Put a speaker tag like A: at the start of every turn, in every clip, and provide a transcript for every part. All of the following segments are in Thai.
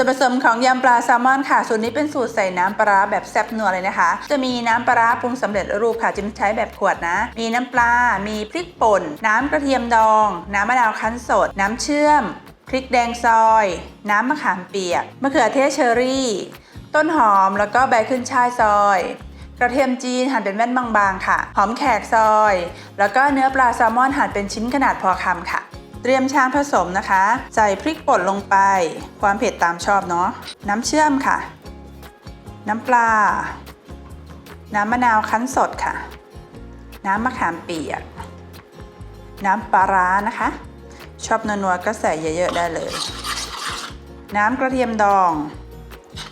A: ส่วนผสมของยำปลาแซลมอนค่ะ สูตรนี้เป็นสูตรใส่น้ำปลาแบบแซ่บนัวเลยนะคะ จะมีน้ำปลาร้าปรุงสำเร็จรูปค่ะจิมใช้แบบขวดนะ มีน้ำปลา มีพริกป่น น้ำกระเทียมดอง น้ำมะนาวคั้นสด น้ำเชื่อม พริกแดงซอย น้ำมะขามเปียก มะเขือเทศเชอรี่ ต้นหอม แล้วก็ใบขึ้นช่ายซอยกระเทียมจีนหั่นเป็นแว่นบางๆ ค่ะ หอมแขกซอย แล้วก็เนื้อปลาแซลมอนหั่นเป็นชิ้นขนาดพอคำค่ะ เตรียมชามผสมนะคะ ใส่พริกป่นลงไป ความเผ็ดตามชอบเนาะ น้ำเชื่อมค่ะ น้ำปลา น้ำมะนาวคั้นสดค่ะ น้ำมะขามเปียก น้ำปลาร้านะคะ ชอบนัวๆก็ใส่เยอะๆได้เลย น้ำกระเทียมดอง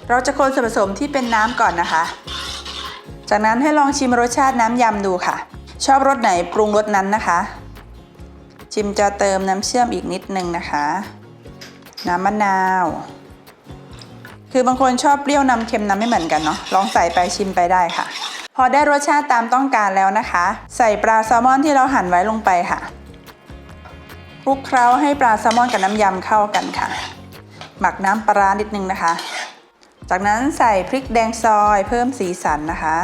A: เราจะคนส่วนผสมที่เป็นน้ำก่อนนะคะ จากนั้นให้ลองชิมรสชาติน้ำยำดูค่ะ ชอบรสไหนปรุงรสนั้นนะคะ จิมจะเติมน้ำเชื่อมอีกนิดนึงนะคะ น้ำมะนาว คือบางคนชอบเปรี้ยวนำเค็มนำไม่เหมือนกันเนาะลองใส่ไปชิมไปได้ค่ะ พอได้รสชาติตามต้องการแล้วนะคะ ใส่ปลาแซลมอนที่เราหั่นไว้ลงไปค่ะคลุกเคล้าให้ปลาแซลมอนกับน้ำยำเข้ากันค่ะ หมักน้ำปลาร้านิดนึงนะคะ จากนั้นใส่พริกแดงซอยเพิ่มสีสันนะคะ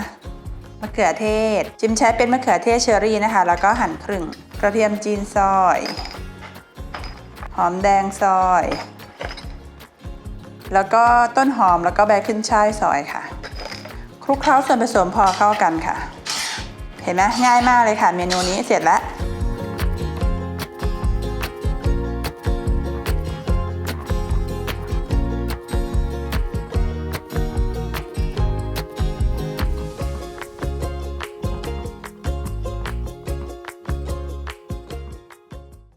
A: มะเขือเทศ จิมใช้เป็นมะเขือเทศเชอรี่นะคะ แล้วก็หั่นครึ่ง กระเทียมจีนซอย หอมแดงซอย แล้วก็ต้นหอมแล้วก็ใบขึ้นช่ายซอยค่ะ คลุกเคล้าส่วนผสมพอเข้ากันค่ะ เห็นไหมง่ายมากเลยค่ะ เมนูนี้เสร็จแล้ว